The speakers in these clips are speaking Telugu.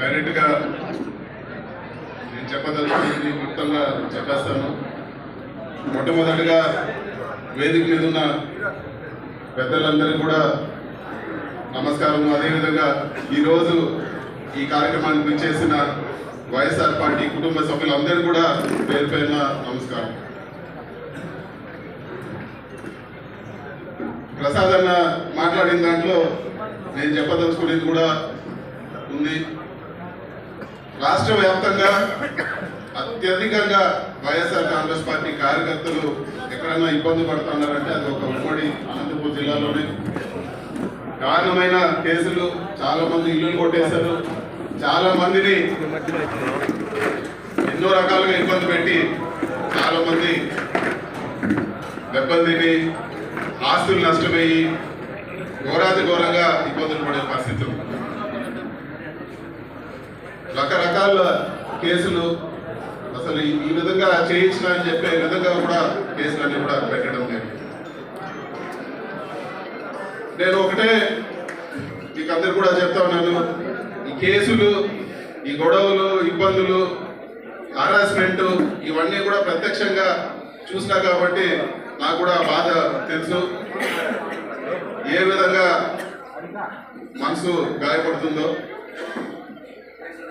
డైరెక్ట్గా నేను చెప్పదలుచుకుంది మొత్తంగా చెప్పేస్తాను. మొట్టమొదటిగా వేదిక మీద ఉన్న పెద్దలందరికీ కూడా నమస్కారం అదేవిధంగా ఈరోజు ఈ కార్యక్రమానికి విచ్చేసిన వైఎస్ఆర్ పార్టీ కుటుంబ సభ్యులందరూ కూడా పేరు పేరున నమస్కారం. ప్రసాద్ అన్న మాట్లాడిన దాంట్లో నేను చెప్పదలుచుకునేది కూడా ఉంది. రాష్ట్ర వ్యాప్తంగా అత్యధికంగా వైఎస్ఆర్ కాంగ్రెస్ పార్టీ కార్యకర్తలు ఎక్కడైనా ఇబ్బంది పడుతున్నారంటే అది ఒక ఉమ్మడి అనంతపూర్ జిల్లాలోనే. కారణమైన కేసులు చాలా మంది ఇల్లులు కొట్టేశారు. చాలా మందిని ఎన్నో రకాలుగా ఇబ్బంది పెట్టి చాలా మంది దెబ్బతిని ఆస్తులు నష్టమయ్యి ఘోరాతి ఘోరంగా ఇబ్బందులు పడే పరిస్థితులు. రకరకాల కేసులు. అసలు ఈ- ఈ విధంగా చేయించిన అని చెప్పే విధంగా కూడా కేసులన్నీ కూడా పెట్టడం లేదు. నేను ఒకటే మీకు అందరు కూడా చెప్తా ఉన్నాను. ఈ కేసులు ఈ గొడవలు ఇబ్బందులు హారాస్మెంట్ ఇవన్నీ కూడా ప్రత్యక్షంగా చూసినా కాబట్టి నాకు కూడా బాధ తెలుసు. ఏ విధంగా మనసు గాయపడుతుందో.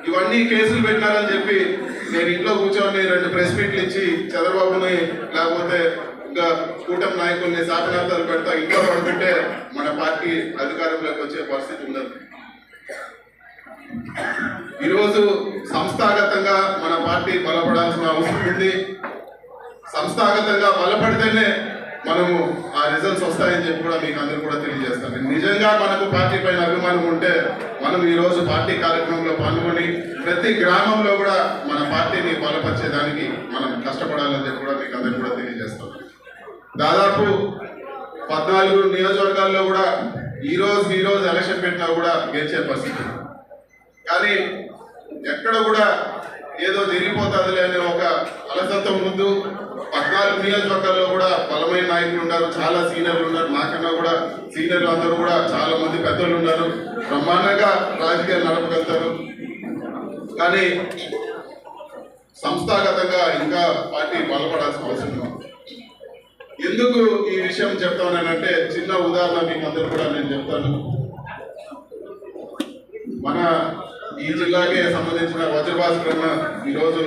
ఇవన్నీ కేసులు పెట్టారని చెప్పి నేను ఇంట్లో కూర్చొని రెండు ప్రెస్ మీట్లు ఇచ్చి చంద్రబాబుని లేకపోతే ఇంకా కూటమి నాయకుల్ని శాపనార్థాలు పెడతా ఇంట్లో పడుతుంటే మన పార్టీ అధికారంలోకి వచ్చే పరిస్థితి ఉండదు. ఈరోజు సంస్థాగతంగా మన పార్టీ బలపడాల్సిన అవసరం ఉంది. సంస్థాగతంగా బలపడితేనే మనము ఆ రిజల్ట్స్ వస్తాయని చెప్పి కూడా మీకు అందరూ కూడా తెలియజేస్తాను నిజంగా మనకు పార్టీ పైన అభిమానం ఉంటే మనం ఈరోజు పార్టీ కార్యక్రమంలో పాల్గొని ప్రతి గ్రామంలో కూడా మన పార్టీని బలపరిచేదానికి మనం కష్టపడాలని చెప్పి కూడా మీకు అందరికీ కూడా తెలియజేస్తాం. దాదాపు పద్నాలుగు నియోజకవర్గాల్లో కూడా ఈ రోజు ఎలక్షన్ పెట్టినా కూడా గెలిచే పరిస్థితి. కానీ ఎక్కడ కూడా ఏదో జరిగిపోతుందిలే అనే ఒక అలసత్వం ముందు పద్నాలుగు నియోజకవర్గాల్లో కూడా ఉన్నారు చాలా సీనియర్లు ఉన్నారు. నాకన్నా కూడా సీనియర్లు అందరూ కూడా చాలా మంది పెద్దలు ఉన్నారు. బ్రహ్మాండంగా రాజకీయాలు నడపగలుగుతారు. కానీ సంస్థాగతంగా ఇంకా పార్టీ బలపడాల్సిన అవసరం ఉంది. ఎందుకు ఈ విషయం చెప్తానంటే చిన్న ఉదాహరణ మీకు అందరూ కూడా నేను చెప్తాను. మన ఈ జిల్లాకే సంబంధించిన వజ్రభాస్కర్ అన్న ఈరోజు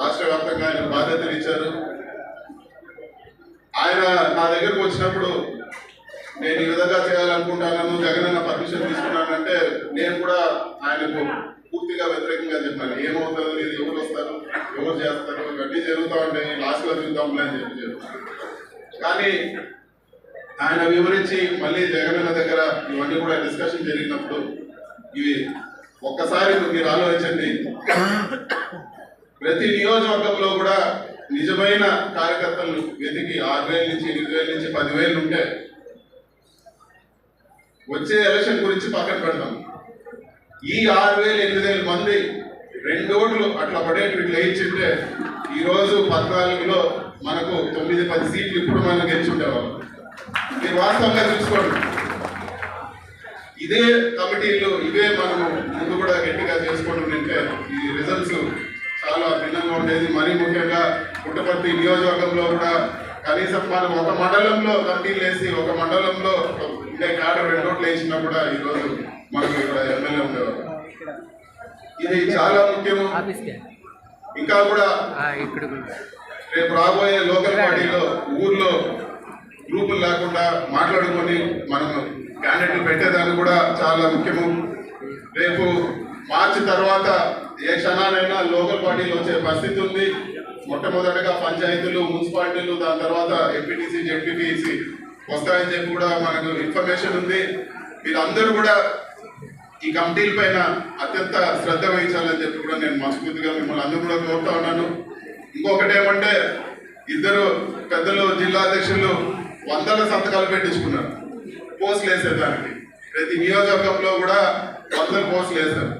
రాష్ట్ర వ్యాప్తంగా ఆయన బాధ్యతలు ఇచ్చారు. ఆయన నా దగ్గరకు వచ్చినప్పుడు నేను ఈ విధంగా చేయాలనుకుంటాను జగన్ అన్న పర్మిషన్ తీసుకున్నానంటే నేను కూడా ఆయనకు పూర్తిగా వ్యతిరేకంగా చెప్పాను ఏమవుతుంది ఇది ఎవరు వస్తారు ఎవరు చేస్తారు ఇవన్నీ జరుగుతూ ఉంటాయి. లాస్ట్లో చూద్దాంలే అని చెప్పి కానీ ఆయన వివరించి మళ్ళీ జగన్ అన్న దగ్గర ఇవన్నీ కూడా డిస్కషన్ జరిగినప్పుడు ఇవి ఒక్కసారి మీరు ఆలోచించండి. ప్రతి నియోజకవర్గంలో కూడా నిజమైన కార్యకర్తలు వెతికి ఆరు వేల నుంచి ఎనిమిది వేల నుంచి పదివేలు ఉంటే వచ్చే ఎలక్షన్ గురించి పక్కన పెడతాం ఈ ఆరు వేలు ఎనిమిది వేల మంది రెండు ఓట్లు అట్లా పడేటి ఇట్లా ఇచ్చింటే ఈ పద్నాలుగులో మనకు తొమ్మిది పది సీట్లు ఇప్పుడు మనం గెలిచుండేవాళ్ళం. మీరు వాస్తవంగా చూసుకోండి. ఇదే కమిటీలు ఇవే మనము ముందు కూడా గట్టిగా చేసుకోవడం అంటే ఈ రిజల్ట్స్ చాలా భిన్నంగా ఉండేది. మరీ ముఖ్యంగా పుట్టపర్తి నియోజకవర్గంలో కూడా కనీసం మనం ఒక మండలంలో కమిటీలు వేసి ఒక మండలంలో ఉండే కాడర్ రెండు ఓట్లు వేసినా కూడా ఈరోజు మనకు ఇక్కడ ఎమ్మెల్యే ఉండేవారు. ఇది చాలా ముఖ్యము. ఇంకా కూడా కూడా. రేపు రాబోయే లోకల్ పార్టీలో ఊర్లో గ్రూపులు లేకుండా మాట్లాడుకొని మనం క్యాండిడేట్లు పెట్టేదానికి కూడా చాలా ముఖ్యము. రేపు మార్చి తర్వాత ఏ క్షణానైనా లోకల్ పార్టీలు వచ్చే పరిస్థితి ఉంది. మొట్టమొదటగా పంచాయతీలు మున్సిపాలిటీలు దాని తర్వాత ఎంపీటీసీ జెడ్పీటీసీ వస్తాయని చెప్పి కూడా మనకు ఇన్ఫర్మేషన్ ఉంది. వీళ్ళందరూ కూడా ఈ కమిటీల పైన అత్యంత శ్రద్ధ వహించాలని చెప్పి కూడా నేను మనస్ఫూర్తిగా మిమ్మల్ని అందరూ కూడా కోరుతా ఉన్నాను. ఇంకొకటి ఏమంటే ఇద్దరు పెద్దలు జిల్లా అధ్యక్షులు వందల సంతకాలు పెట్టించుకున్నారు. పోస్టులు వేసేదానికి. ప్రతి నియోజకవర్గంలో కూడా వందల పోస్టులు వేశారు.